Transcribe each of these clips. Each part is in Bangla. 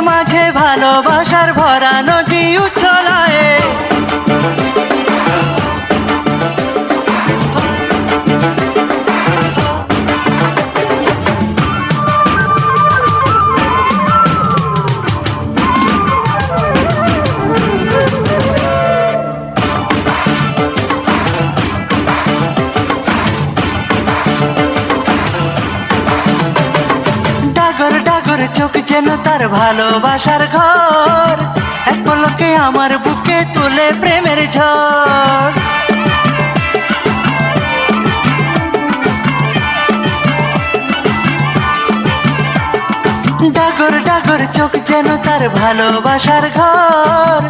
মাঝে ভালোবাসার ভরা নদী উছলায় ডাগর চোখ যেন তার ভালোবাসার ঘর। এক পলকে আমার বুকে তুলে প্রেমের ঝড়। ডাগর ডাগর চোখ যেন তার ভালোবাসার ঘর।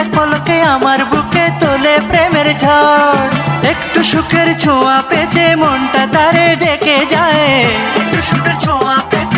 এক পলকে আমার বুকে তোলে প্রেমের ঝড়। একটু সুখের ছোঁয়া পেতে মনটা তারে ডেকে যায়। একটু সুখের ছোঁয়া পেতে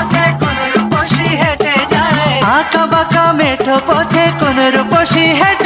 পথে কোন রূপসী হেঁটে